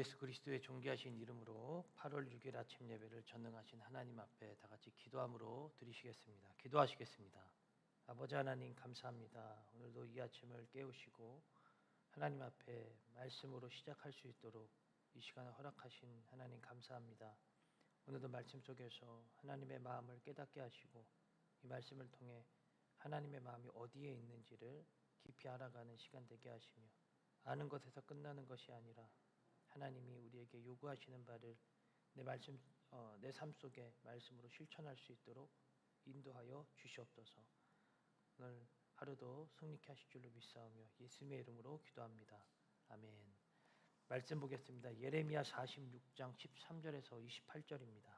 주 예수 그리스도의 존귀하신 이름으로 8월 6일 아침 예배를 전능하신 하나님 앞에 다 같이 기도함으로 드리시겠습니다. 기도하시겠습니다. 아버지 하나님 감사합니다. 오늘도 이 아침을 깨우시고 하나님 앞에 말씀으로 시작할 수 있도록 이 시간을 허락하신 하나님 감사합니다. 오늘도 말씀 속에서 하나님의 마음을 깨닫게 하시고 이 말씀을 통해 하나님의 마음이 어디에 있는지를 깊이 알아가는 시간 되게 하시며 아는 것에서 끝나는 것이 아니라 하나님이 우리에게 요구하시는 바를 내 말씀 어, 내삶 속에 말씀으로 실천할 수 있도록 인도하여 주시옵소서. 오늘 하루도 승리케 하실 줄로 믿사오며 예수님의 이름으로 기도합니다. 아멘. 말씀 보겠습니다. 예레미야 46장 13절에서 28절입니다.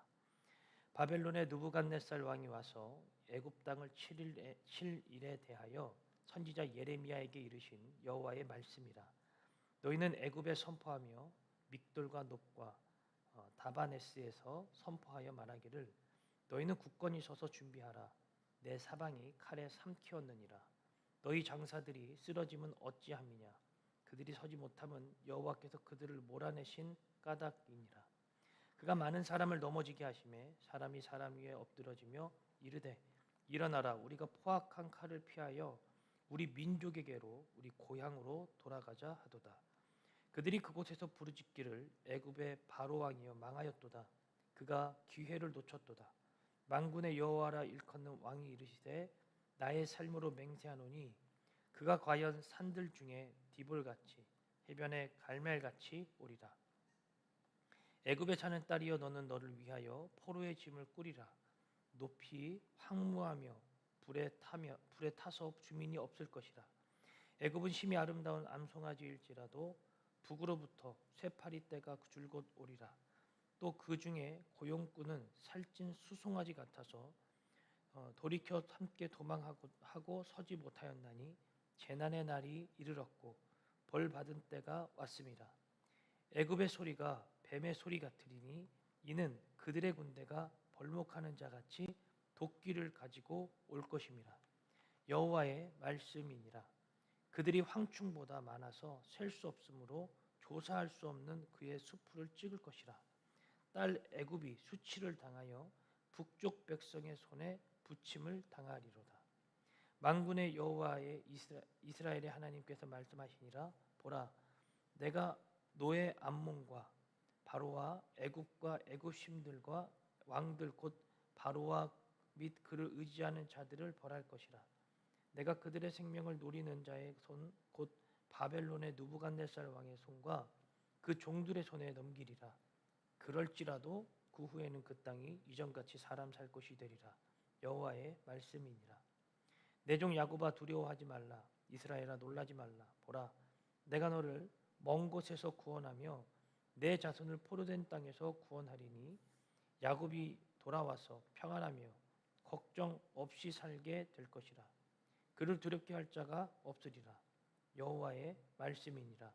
바벨론의 누부갓네살 왕이 와서 애굽 땅을 7일에, 7일에 대하여 선지자 예레미야에게 이르신 여호와의 말씀이라. 너희는 애굽에 선포하며 믹돌과 높과 어, 다바네스에서 선포하여 말하기를 너희는 굳건히 서서 준비하라. 내 사방이 칼에 삼키었느니라. 너희 장사들이 쓰러짐은 어찌함이냐? 그들이 서지 못함은 여호와께서 그들을 몰아내신 까닭이니라. 그가 많은 사람을 넘어지게 하심에 사람이 사람 위에 엎드러지며 이르되 일어나라. 우리가 포악한 칼을 피하여 우리 민족에게로 우리 고향으로 돌아가자 하도다 그들이 그곳에서 부르짖기를 애굽의 바로 왕이여 망하였도다. 그가 기회를 놓쳤도다. 만군의 여호와라 일컫는 왕이 이르시되 나의 삶으로 맹세하노니 그가 과연 산들 중에 디볼같이 해변의 갈멜같이 오리라. 애굽에 사는 딸이여 너는 너를 위하여 포로의 짐을 꾸리라. 높이 황무하며 불에 타며 불에 타서 주민이 없을 것이라. 애굽은 심히 아름다운 암송아지일지라도 북으로부터 쇠파리 떼가 줄곧 오리라. 또 그 중에 고용꾼은 살찐 수송아지 같아서 어, 돌이켜 함께 도망하고 하고 서지 못하였나니 재난의 날이 이르렀고 벌 받은 때가 왔습니다. 애굽의 소리가 뱀의 소리 같으리니 이는 그들의 군대가 벌목하는 자 같이 도끼를 가지고 올 것임이라. 여호와의 말씀이니라. 그들이 황충보다 많아서 셀 수 없으므로 조사할 수 없는 그의 수풀을 찍을 것이라. 딸 애굽이 수치를 당하여 북쪽 백성의 손에 부침을 당하리로다. 만군의 여호와의 이스라, 엘의 하나님께서 말씀하시니라 보라 내가 노의 암몬과 바로와 애굽과 애굽심들과 왕들 곧 바로와 및 그를 의지하는 자들을 벌할 것이라 내가 그들의 생명을 노리는 자의 손 곧 바벨론의 누부갓네살 왕의 손과 그 종들의 손에 넘기리라. 그럴지라도 그 후에는 그 땅이 이전같이 사람 살 곳이 되리라. 여호와의 말씀이니라. 내 종 야곱아 두려워하지 말라. 이스라엘아 놀라지 말라. 보라, 내가 너를 먼 곳에서 구원하며 내 자손을 포로된 땅에서 구원하리니 야곱이 돌아와서 평안하며 걱정 없이 살게 될 것이라. 그를 두렵게 할 자가 없으리라. 여호와의 말씀이니라.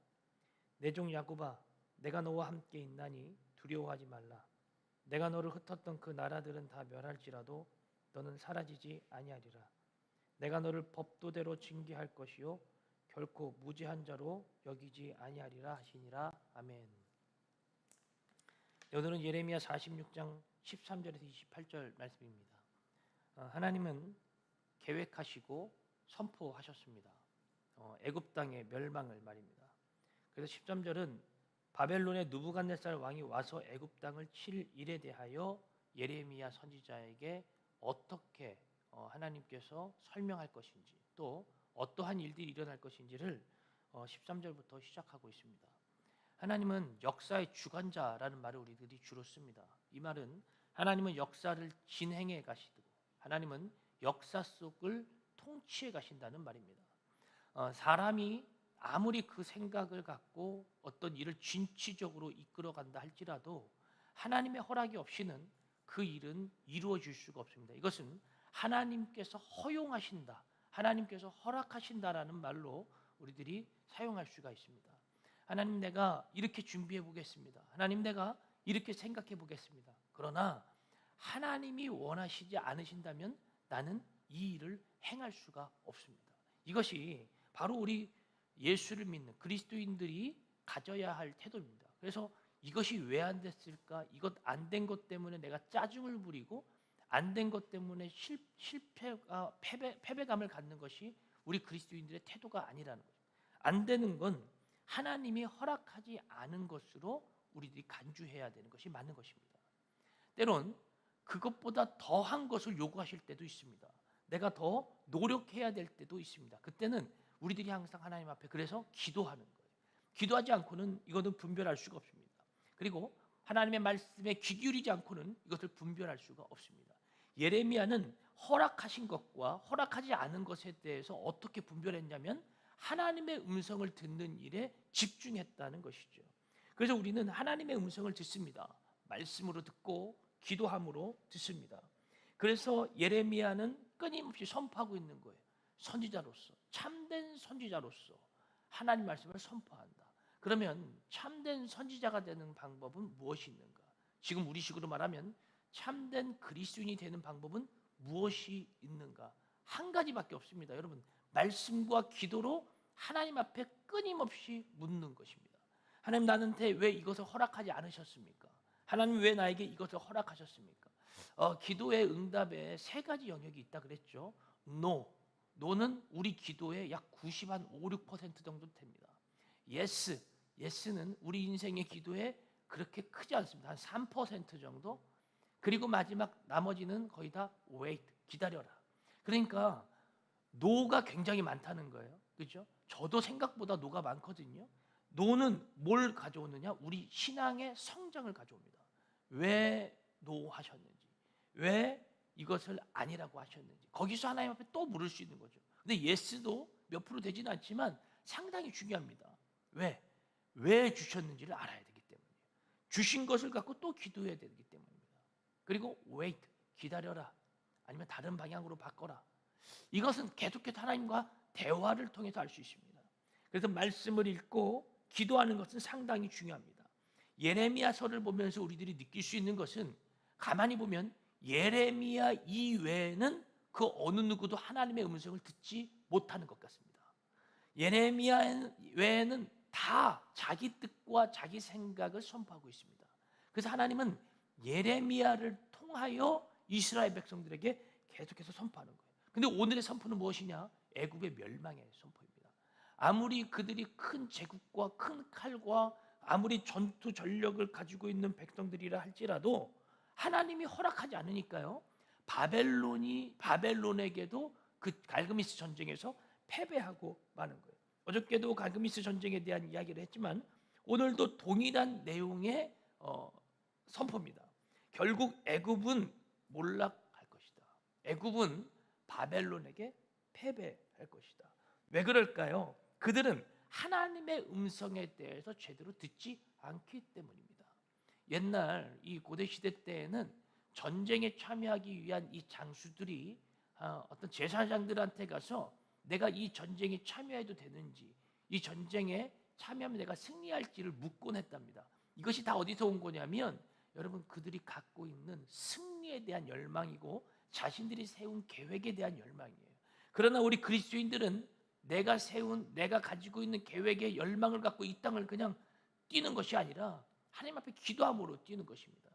내 종 야곱아, 내가 너와 함께 있나니 두려워하지 말라. 내가 너를 흩었던 그 나라들은 다 멸할지라도 너는 사라지지 아니하리라. 내가 너를 법도대로 징계할 것이요 결코 무죄한 자로 여기지 아니하리라 하시니라. 아멘. 네, 오늘은 예레미야 46장 13절에서 28절 말씀입니다. 어, 하나님은 계획하시고 선포하셨습니다. 어, 애굽 땅의 멸망을 말입니다. 그래서 13절은 바벨론의 누부갓네살 왕이 와서 애굽 땅을 칠 일에 대하여 예레미야 선지자에게 어떻게 어, 하나님께서 설명할 것인지 또 어떠한 일들이 일어날 것인지를 13절부터 어, 시작하고 있습니다. 하나님은 역사의 주관자라는 말을 우리들이 주로 씁니다. 이 말은 하나님은 역사를 진행해 가시고 하나님은 역사 속을 통치해 가신다는 말입니다. 어, 사람이 아무리 그 생각을 갖고 어떤 일을 진취적으로 이끌어 간다 할지라도 하나님의 허락이 없이는 그 일은 이루어질 수가 없습니다. 이것은 하나님께서 허용하신다, 하나님께서 허락하신다라는 말로 우리들이 사용할 수가 있습니다. 하나님 내가 이렇게 준비해 보겠습니다. 하나님 내가 이렇게 생각해 보겠습니다. 그러나 하나님이 원하시지 않으신다면 나는 이 일을 행할 수가 없습니다. 이것이 바로 우리 예수를 믿는 그리스도인들이 가져야 할 태도입니다. 그래서 이것이 왜 안 됐을까? 이것 안 된 것 때문에 내가 짜증을 부리고 안 된 것 때문에 실, 실패가 패배, 패배감을 갖는 것이 우리 그리스도인들의 태도가 아니라는 거죠. 안 되는 건 하나님이 허락하지 않은 것으로 우리들이 간주해야 되는 것이 맞는 것입니다. 때론 그것보다 더한 것을 요구하실 때도 있습니다. 내가 더 노력해야 될 때도 있습니다. 그때는 우리들이 항상 하나님 앞에 그래서 기도하는 거예요. 기도하지 않고는 이거는 분별할 수가 없습니다. 그리고 하나님의 말씀에 귀 기울이지 않고는 이것을 분별할 수가 없습니다. 예레미야는 허락하신 것과 허락하지 않은 것에 대해서 어떻게 분별했냐면 하나님의 음성을 듣는 일에 집중했다는 것이죠. 그래서 우리는 하나님의 음성을 듣습니다. 말씀으로 듣고 기도함으로 듣습니다. 그래서 예레미야는 끊임없이 선포하고 있는 거예요. 선지자로서 참된 선지자로서 하나님 말씀을 선포한다. 그러면 참된 선지자가 되는 방법은 무엇이 있는가? 지금 우리식으로 말하면 참된 그리스도인이 되는 방법은 무엇이 있는가? 한 가지밖에 없습니다. 여러분, 말씀과 기도로 하나님 앞에 끊임없이 묻는 것입니다. 하나님 나한테 왜 이것을 허락하지 않으셨습니까? 하나님 왜 나에게 이것을 허락하셨습니까? 어, 기도의 응답에 세 가지 영역이 있다 그랬죠. No, no는 우리 기도의 약 90한 5, 6% 정도 됩니다. Yes, Yes는 우리 인생의 기도에 그렇게 크지 않습니다. 한 3% 정도. 그리고 마지막 나머지는 거의 다 wait, 기다려라. 그러니까 노가 굉장히 많다는 거예요. 그렇죠? 저도 생각보다 노가 많거든요. 노는 뭘 가져오느냐? 우리 신앙의 성장을 가져옵니다. 왜 노하셨는지, 왜 이것을 아니라고 하셨는지, 거기서 하나님 앞에 또 물을 수 있는 거죠. 근데 예스도 몇 프로 되지는 않지만 상당히 중요합니다. 왜? 왜 주셨는지를 알아야 되기 때문이에요. 주신 것을 갖고 또 기도해야 되기 때문입니다. 그리고 wait, 기다려라. 아니면 다른 방향으로 바꿔라. 이것은 계속해서 하나님과 대화를 통해서 알 수 있습니다. 그래서 말씀을 읽고 기도하는 것은 상당히 중요합니다. 예레미야서를 보면서 우리들이 느낄 수 있는 것은 가만히 보면 예레미야 이외에는 그 어느 누구도 하나님의 음성을 듣지 못하는 것 같습니다. 예레미야 외에는 다 자기 뜻과 자기 생각을 선포하고 있습니다. 그래서 하나님은 예레미야를 통하여 이스라엘 백성들에게 계속해서 선포하는 거예요. 근데 오늘의 선포는 무엇이냐? 애굽의 멸망의 선포입니다. 아무리 그들이 큰 제국과 큰 칼과 아무리 전투 전력을 가지고 있는 백성들이라 할지라도 하나님이 허락하지 않으니까요. 바벨론이 바벨론에게도 그 갈그미스 전쟁에서 패배하고 마는 거예요. 어저께도 갈그미스 전쟁에 대한 이야기를 했지만 오늘도 동일한 내용의 어, 선포입니다. 결국 애굽은 몰락할 것이다. 애굽은 바벨론에게 패배할 것이다. 왜 그럴까요? 그들은 하나님의 음성에 대해서 제대로 듣지 않기 때문입니다. 옛날 이 고대 시대 때에는 전쟁에 참여하기 위한 이 장수들이 어, 어떤 제사장들한테 가서 내가 이 전쟁에 참여해도 되는지 이 전쟁에 참여하면 내가 승리할지를 묻곤 했답니다. 이것이 다 어디서 온 거냐면 여러분 그들이 갖고 있는 승리에 대한 열망이고 자신들이 세운 계획에 대한 열망이에요. 그러나 우리 그리스도인들은 내가 세운 내가 가지고 있는 계획에 열망을 갖고 이 땅을 그냥 뛰는 것이 아니라 하나님 앞에 기도함으로 뛰는 것입니다.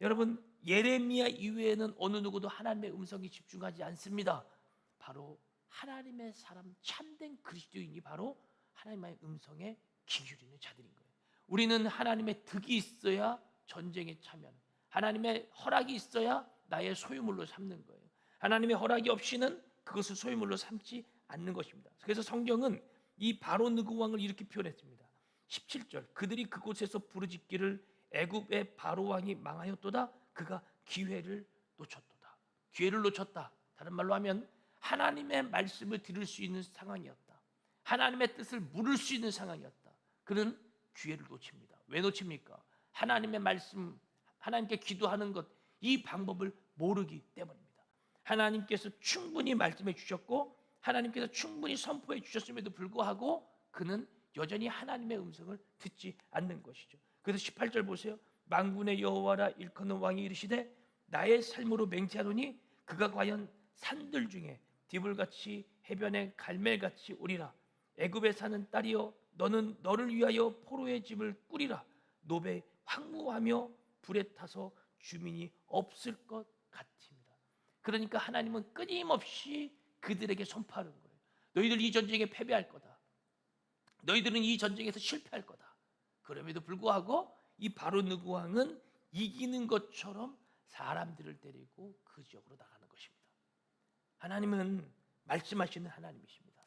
여러분 예레미야 이외에는 어느 누구도 하나님의 음성에 집중하지 않습니다. 바로 하나님의 사람 참된 그리스도인이 바로 하나님의 음성에 귀 기울이는 자들인 거예요. 우리는 하나님의 득이 있어야 전쟁에 참여하는 하나님의 허락이 있어야 나의 소유물로 삼는 거예요. 하나님의 허락이 없이는 그것을 소유물로 삼지 않는 것입니다. 그래서 성경은 이 바로 느고 왕을 이렇게 표현했습니다. 17절 그들이 그곳에서 부르짖기를 애굽의 바로 왕이 망하였도다 그가 기회를 놓쳤도다. 기회를 놓쳤다. 다른 말로 하면 하나님의 말씀을 들을 수 있는 상황이었다. 하나님의 뜻을 물을 수 있는 상황이었다. 그는 기회를 놓칩니다. 왜 놓칩니까? 하나님의 말씀, 하나님께 기도하는 것, 이 방법을 모르기 때문입니다. 하나님께서 충분히 말씀해 주셨고, 하나님께서 충분히 선포해 주셨음에도 불구하고 그는 여전히 하나님의 음성을 듣지 않는 것이죠. 그래서 18절 보세요. 만군의 여호와라 일컫는 왕이 이르시되 나의 삶으로 맹세하노니 그가 과연 산들 중에 디불같이 해변에 갈멜같이 오리라 애굽에 사는 딸이여 너는 너를 위하여 포로의 집을 꾸리라 노베 황무하며 불에 타서 주민이 없을 것 같습니다. 그러니까 하나님은 끊임없이 그들에게 선포하는 거예요. 너희들 이 전쟁에 패배할 거다. 너희들은 이 전쟁에서 실패할 거다. 그럼에도 불구하고 이 바로 느고 왕은 이기는 것처럼 사람들을 데리고 그 지역으로 나가는 것입니다. 하나님은 말씀하시는 하나님이십니다.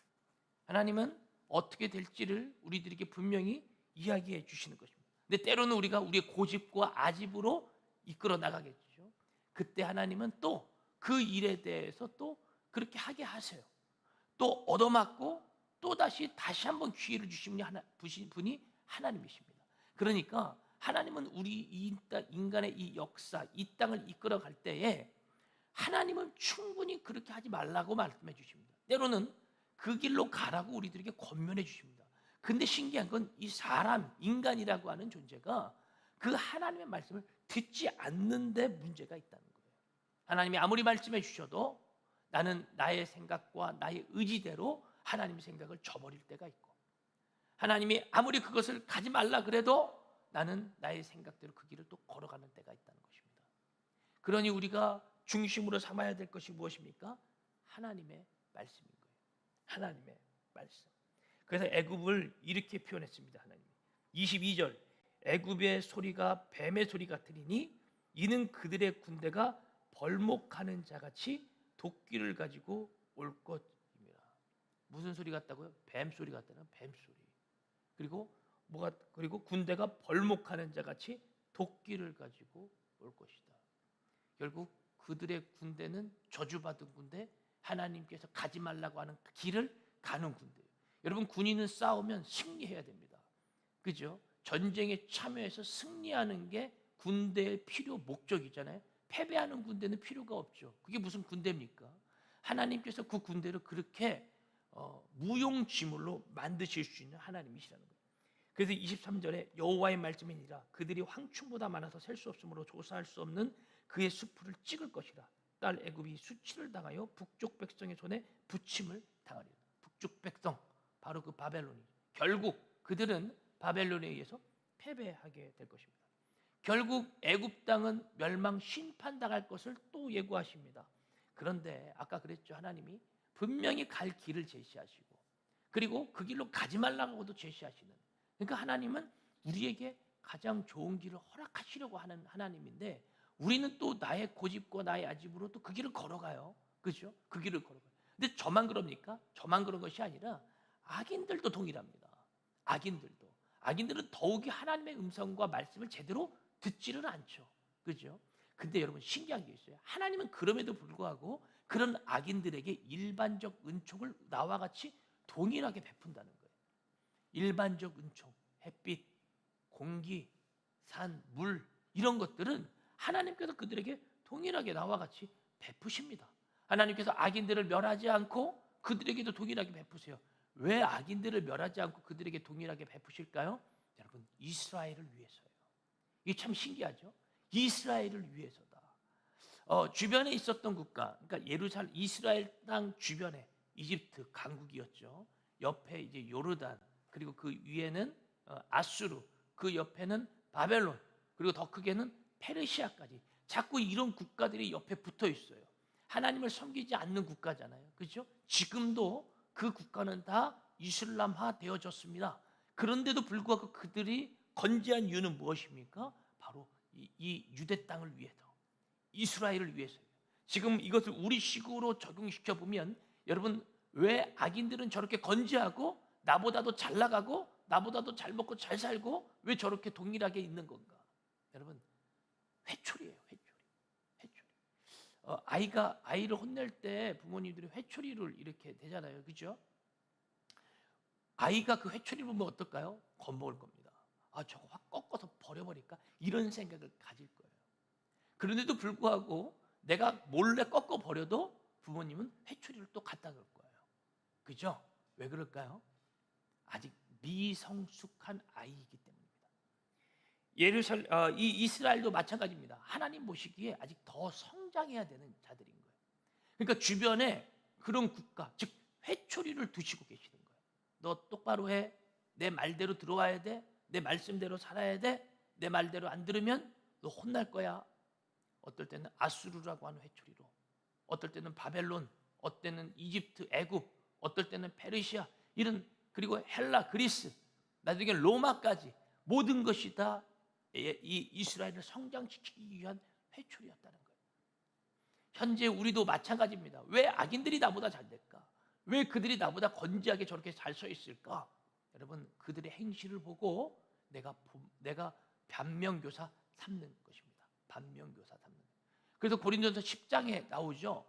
하나님은 어떻게 될지를 우리들에게 분명히 이야기해 주시는 것입니다. 근데 때로는 우리가 우리의 고집과 아집으로 이끌어 나가겠죠. 그때 하나님은 또 그 일에 대해서 또 그렇게 하게 하세요. 또 얻어맞고 또 다시 다시 한번 기회를 부신 분이 하나님이십니다. 그러니까 하나님은 우리 인간의 이 역사, 이 땅을 이끌어 갈 때에 하나님은 충분히 그렇게 하지 말라고 말씀해 주십니다. 때로는 그 길로 가라고 우리들에게 권면해 주십니다. 근데 신기한 건 이 사람, 인간이라고 하는 존재가 그 하나님의 말씀을 듣지 않는데 문제가 있다는 거예요. 하나님이 아무리 말씀해 주셔도 나는 나의 생각과 나의 의지대로 하나님의 생각을 저버릴 때가 있고 하나님이 아무리 그것을 가지 말라 그래도 나는 나의 생각대로 그 길을 또 걸어가는 때가 있다는 것입니다. 그러니 우리가 중심으로 삼아야 될 것이 무엇입니까? 하나님의 말씀인 거예요. 하나님의 말씀. 그래서 애굽을 이렇게 표현했습니다. 하나님. 22절. 애굽의 소리가 뱀의 소리 같으리니 이는 그들의 군대가 벌목하는 자같이 도끼를 가지고 올 것입니다. 무슨 소리 같다고요? 뱀 소리 같다는 뱀 소리. 그리고 뭐가 그리고 군대가 벌목하는 자 같이 도끼를 가지고 올 것이다. 결국 그들의 군대는 저주받은 군대, 하나님께서 가지 말라고 하는 길을 가는 군대예요. 여러분 군인은 싸우면 승리해야 됩니다. 그죠? 전쟁에 참여해서 승리하는 게 군대의 필요 목적이잖아요. 패배하는 군대는 필요가 없죠. 그게 무슨 군대입니까? 하나님께서 그 군대를 그렇게 어, 무용지물로 만드실 수 있는 하나님이시라는 거예요. 그래서 23절에 여호와의 말씀이니라 그들이 황충보다 많아서 셀 수 없으므로 조사할 수 없는 그의 수풀을 찍을 것이라 딸 애굽이 수치를 당하여 북쪽 백성의 손에 부침을 당하리라. 북쪽 백성 바로 그 바벨론이 결국 그들은 바벨론에 의해서 패배하게 될 것입니다. 결국 애굽 땅은 멸망 심판당할 것을 또 예고하십니다. 그런데 아까 그랬죠 하나님이 분명히 갈 길을 제시하시고 그리고 그 길로 가지 말라고도 제시하시는 그러니까 하나님은 우리에게 가장 좋은 길을 허락하시려고 하는 하나님인데 우리는 또 나의 고집과 나의 아집으로 또 그 길을 걸어가요. 그죠? 그 길을 걸어가요. 근데 저만 그럽니까? 저만 그런 것이 아니라 악인들도 동일합니다. 악인들도. 악인들은 더욱이 하나님의 음성과 말씀을 제대로 듣지를 않죠. 그죠? 근데 여러분 신기한 게 있어요. 하나님은 그럼에도 불구하고 그런 악인들에게 일반적 은총을 나와 같이 동일하게 베푼다는 거예요. 일반적 은총, 햇빛, 공기, 산, 물 이런 것들은 하나님께서 그들에게 동일하게 나와 같이 베푸십니다. 하나님께서 악인들을 멸하지 않고 그들에게도 동일하게 베푸세요. 왜 악인들을 멸하지 않고 그들에게 동일하게 베푸실까요? 여러분 이스라엘을 위해서요. 이게 참 신기하죠. 이스라엘을 위해서다. 어, 주변에 있었던 국가, 그러니까 예루살렘, 이스라엘 땅 주변에 이집트 강국이었죠. 옆에 이제 요르단, 그리고 그 위에는 어, 아수르, 그 옆에는 바벨론, 그리고 더 크게는 페르시아까지. 자꾸 이런 국가들이 옆에 붙어 있어요. 하나님을 섬기지 않는 국가잖아요. 그렇죠? 지금도 그 국가는 다 이슬람화 되어졌습니다. 그런데도 불구하고 그들이 건재한 이유는 무엇입니까? 바로 이, 이 유대 땅을 위해서, 이스라엘을 위해서요. 지금 이것을 우리 식으로 적용시켜 보면 여러분 왜 악인들은 저렇게 건재하고 나보다도 잘 나가고 나보다도 잘 먹고 잘 살고 왜 저렇게 동일하게 있는 건가? 여러분 회초리예요, 회초리. 회초리. 어, 아이가 아이를 혼낼 때 부모님들이 회초리를 이렇게 대잖아요, 그죠? 아이가 그 회초리를 보면 어떨까요? 겁먹을 겁니다. 아, 저거 확 꺾어서 버려버릴까? 이런 생각을 가질 거예요. 그런데도 불구하고 내가 몰래 꺾어 버려도 부모님은 회초리를 또 갖다 놓을 거예요. 그죠? 왜 그럴까요? 아직 미성숙한 아이이기 때문입니다. 예루살 어, 이 이스라엘도 마찬가지입니다. 하나님 보시기에 아직 더 성장해야 되는 자들인 거예요. 그러니까 주변에 그런 국가, 즉 회초리를 두시고 계시는 거예요. 너 똑바로 해. 내 말대로 들어와야 돼. 내 말씀대로 살아야 돼. 내 말대로 안 들으면 너 혼날 거야. 어떨 때는 아수르라고 하는 회초리로, 어떨 때는 바벨론, 어떨 때는 이집트, 애굽, 어떨 때는 페르시아 이런 그리고 헬라, 그리스, 나중에 로마까지 모든 것이 다 이 이스라엘을 성장시키기 위한 회초리였다는 거예요. 현재 우리도 마찬가지입니다. 왜 악인들이 나보다 잘 될까? 왜 그들이 나보다 건지하게 저렇게 잘 서 있을까? 여러분 그들의 행실을 보고 내가 보- 내가 반면교사 삼는 것입니다. 반면교사 삼는. 그래서 고린도서 10장에 나오죠.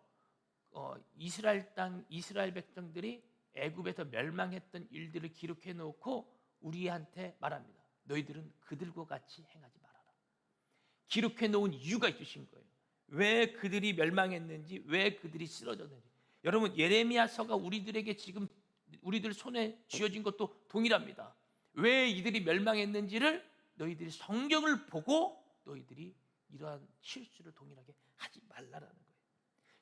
어, 이스라엘 땅 이스라엘 백성들이 애굽에서 멸망했던 일들을 기록해 놓고 우리한테 말합니다. 너희들은 그들과 같이 행하지 말아라. 기록해 놓은 이유가 있으신 거예요. 왜 그들이 멸망했는지, 왜 그들이 쓰러졌는지. 여러분 예레미야서가 우리들에게 지금 우리들 손에 쥐어진 것도 동일합니다. 왜 이들이 멸망했는지를 너희들이 성경을 보고 너희들이 이러한 실수를 동일하게 하지 말라라는 거예요.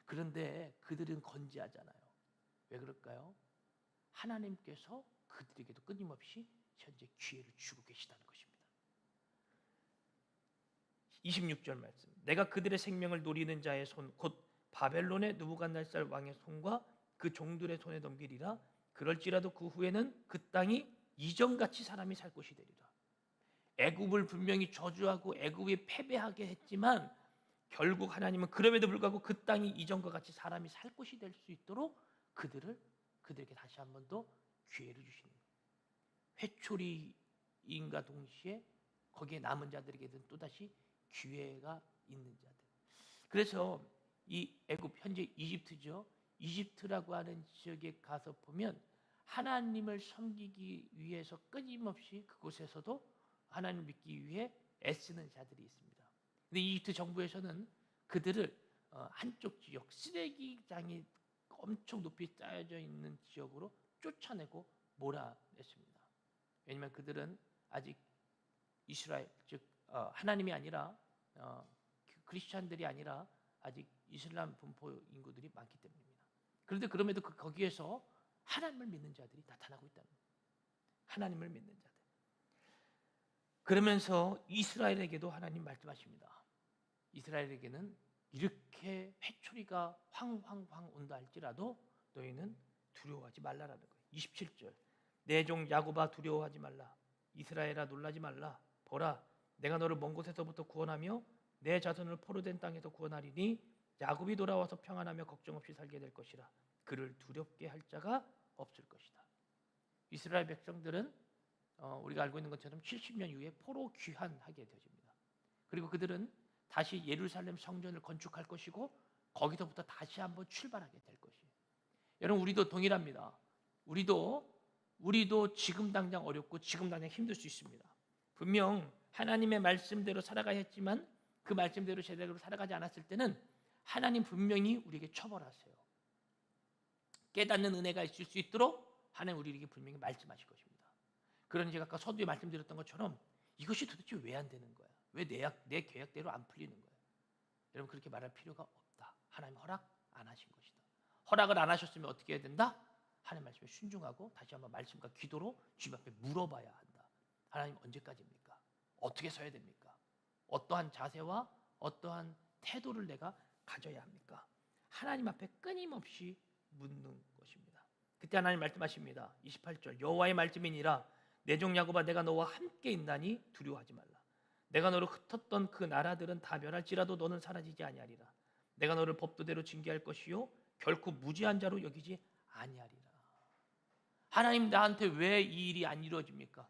그런데 그들은 건지하잖아요. 왜 그럴까요? 하나님께서 그들에게도 끊임없이 현재 기회를 주고 계시다는 것입니다. 26절 말씀. 내가 그들의 생명을 노리는 자의 손 곧 바벨론의 느부갓네살 왕의 손과 그 종들의 손에 넘기리라. 그럴지라도 그 후에는 그 땅이 이전같이 사람이 살 곳이 되리라. 애굽을 분명히 저주하고 애굽이 패배하게 했지만 결국 하나님은 그럼에도 불구하고 그 땅이 이전과 같이 사람이 살 곳이 될 수 있도록 그들을 그들에게 다시 한 번 더 기회를 주시는 거예요. 회초리인가 동시에 거기에 남은 자들에게는 또 다시 기회가 있는 자들. 그래서 이 애굽 현재 이집트죠. 이집트라고 하는 지역에 가서 보면 하나님을 섬기기 위해서 끊임없이 그곳에서도 하나님을 믿기 위해 애쓰는 자들이 있습니다. 근데 이집트 정부에서는 그들을 어, 한쪽 지역 쓰레기장이 엄청 높이 쌓여져 있는 지역으로 쫓아내고 몰아냈습니다. 왜냐하면 그들은 아직 이스라엘 즉 어, 하나님이 아니라 어, 크리스천들이 아니라 아직 이슬람 분포 인구들이 많기 때문입니다. 그런데 그럼에도 그 거기에서 하나님을 믿는 자들이 나타나고 있다는 거예요. 하나님을 믿는 자들. 그러면서 이스라엘에게도 하나님 말씀하십니다. 이스라엘에게는 이렇게 회초리가 황황황 온다 할지라도 너희는 두려워하지 말라라는 거예요. 27절. 내 종 야곱아 두려워하지 말라. 이스라엘아 놀라지 말라. 보라 내가 너를 먼 곳에서부터 구원하며 내 자손을 포로된 땅에서 구원하리니 야곱이 돌아와서 평안하며 걱정 없이 살게 될 것이라. 그를 두렵게 할 자가 없을 것이다. 이스라엘 백성들은 어, 우리가 알고 있는 것처럼 70년 이후에 포로 귀환하게 되어집니다. 그리고 그들은 다시 예루살렘 성전을 건축할 것이고 거기서부터 다시 한번 출발하게 될 것이에요. 여러분 우리도 동일합니다. 우리도 우리도 지금 당장 어렵고 지금 당장 힘들 수 있습니다. 분명 하나님의 말씀대로 살아가야 했지만 그 말씀대로 제대로 살아가지 않았을 때는 하나님 분명히 우리에게 처벌하세요. 깨닫는 은혜가 있을 수 있도록 하나님 우리에게 분명히 말씀하실 것입니다. 그러니 제가 아까 서두에 말씀드렸던 것처럼 이것이 도대체 왜 안 되는 거야? 왜 내 내 계획대로 안 풀리는 거야? 여러분 그렇게 말할 필요가 없다. 하나님 허락 안 하신 것이다. 허락을 안 하셨으면 어떻게 해야 된다? 하나님 말씀에 순종하고 다시 한번 말씀과 기도로 주님 앞에 물어봐야 한다. 하나님 언제까지입니까? 어떻게 서야 됩니까? 어떠한 자세와 어떠한 태도를 내가 가져야 합니까? 하나님 앞에 끊임없이 묻는 것입니다. 그때 하나님 말씀하십니다. 28절 여호와의 말씀이니라 내 종 야곱아 내가 너와 함께 있나니 두려워하지 말라. 내가 너를 흩었던 그 나라들은 다 멸할지라도 너는 사라지지 아니하리라. 내가 너를 법도대로 징계할 것이요 결코 무지한 자로 여기지 아니하리라. 하나님 나한테 왜 이 일이 안 이루어집니까?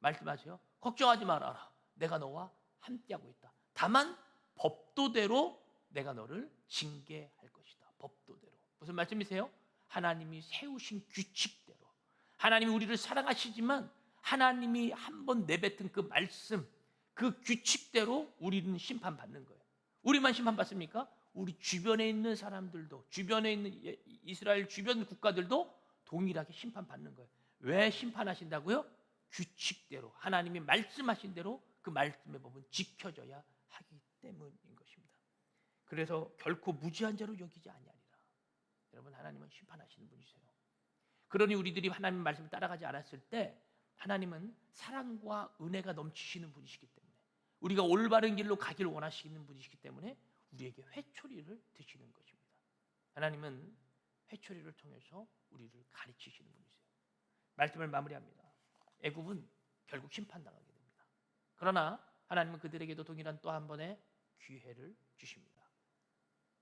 말씀하세요. 걱정하지 말아라. 내가 너와 함께하고 있다. 다만 법도대로 내가 너를 징계할 것이다. 법도대로. 무슨 말씀이세요? 하나님이 세우신 규칙대로. 하나님이 우리를 사랑하시지만 하나님이 한 번 내뱉은 그 말씀, 그 규칙대로 우리는 심판받는 거예요. 우리만 심판받습니까? 우리 주변에 있는 사람들도, 주변에 있는 예, 이스라엘 주변 국가들도 동일하게 심판받는 거예요. 왜 심판하신다고요? 규칙대로 하나님이 말씀하신 대로 그 말씀의 법은 지켜져야 하기 때문인 것입니다. 그래서 결코 무지한 자로 여기지 아니하리라. 여러분 하나님은 심판하시는 분이세요. 그러니 우리들이 하나님 말씀을 따라가지 않았을 때 하나님은 사랑과 은혜가 넘치시는 분이시기 때문에 우리가 올바른 길로 가길 원하시는 분이시기 때문에 우리에게 회초리를 드시는 것입니다. 하나님은 회초리를 통해서 우리를 가르치시는 분이세요. 말씀을 마무리합니다. 애굽은 결국 심판당하게 됩니다. 그러나 하나님은 그들에게도 동일한 또 한 번의 기회를 주십니다.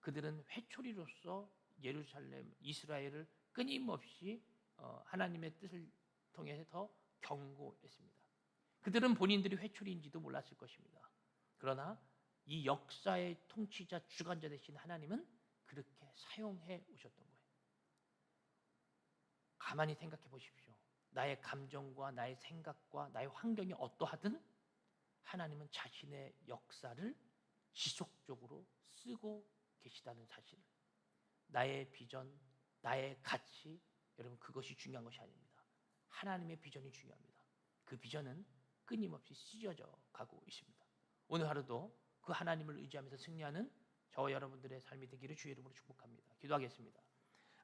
그들은 회초리로서 예루살렘 이스라엘을 끊임없이 어, 하나님의 뜻을 통해서 경고했습니다. 그들은 본인들이 회초리인지도 몰랐을 것입니다. 그러나 이 역사의 통치자 주관자 되신 하나님은 그렇게 사용해 오셨던 거예요. 가만히 생각해 보십시오. 나의 감정과 나의 생각과 나의 환경이 어떠하든 하나님은 자신의 역사를 지속적으로 쓰고 계시다는 사실. 나의 비전, 나의 가치, 여러분 그것이 중요한 것이 아닙니다. 하나님의 비전이 중요합니다. 그 비전은 끊임없이 찢어져 가고 있습니다. 오늘 하루도 그 하나님을 의지하면서 승리하는 저와 여러분들의 삶이 되기를 주의 이름으로 축복합니다. 기도하겠습니다.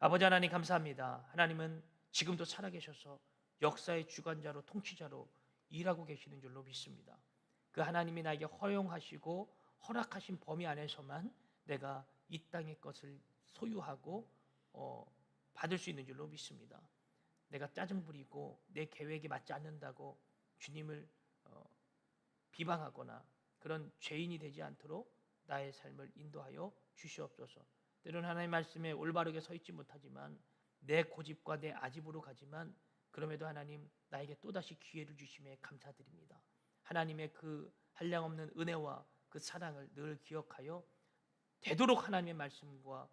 아버지 하나님 감사합니다. 하나님은 지금도 살아계셔서 역사의 주관자로 통치자로 일하고 계시는 줄로 믿습니다. 그 하나님이 나에게 허용하시고 허락하신 범위 안에서만 내가 이 땅의 것을 소유하고 어, 받을 수 있는 줄로 믿습니다. 내가 짜증 부리고 내 계획에 맞지 않는다고 주님을 어, 비방하거나 그런 죄인이 되지 않도록 나의 삶을 인도하여 주시옵소서. 때로는 하나님 말씀에 올바르게 서 있지 못하지만 내 고집과 내 아집으로 가지만 그럼에도 하나님 나에게 또다시 기회를 주심에 감사드립니다. 하나님의 그 한량없는 은혜와 그 사랑을 늘 기억하여 되도록 하나님의 말씀과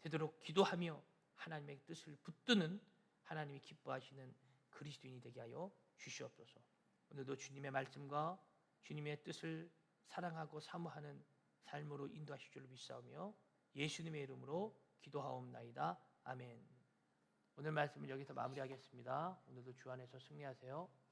되도록 기도하며 하나님의 뜻을 붙드는 하나님이 기뻐하시는 그리스도인이 되게 하여 주시옵소서. 오늘도 주님의 말씀과 주님의 뜻을 사랑하고 사모하는 삶으로 인도하실 줄로 믿사오며 예수님의 이름으로 기도하옵나이다. 아멘. 오늘 말씀은 여기서 마무리하겠습니다. 오늘도 주 안에서 승리하세요.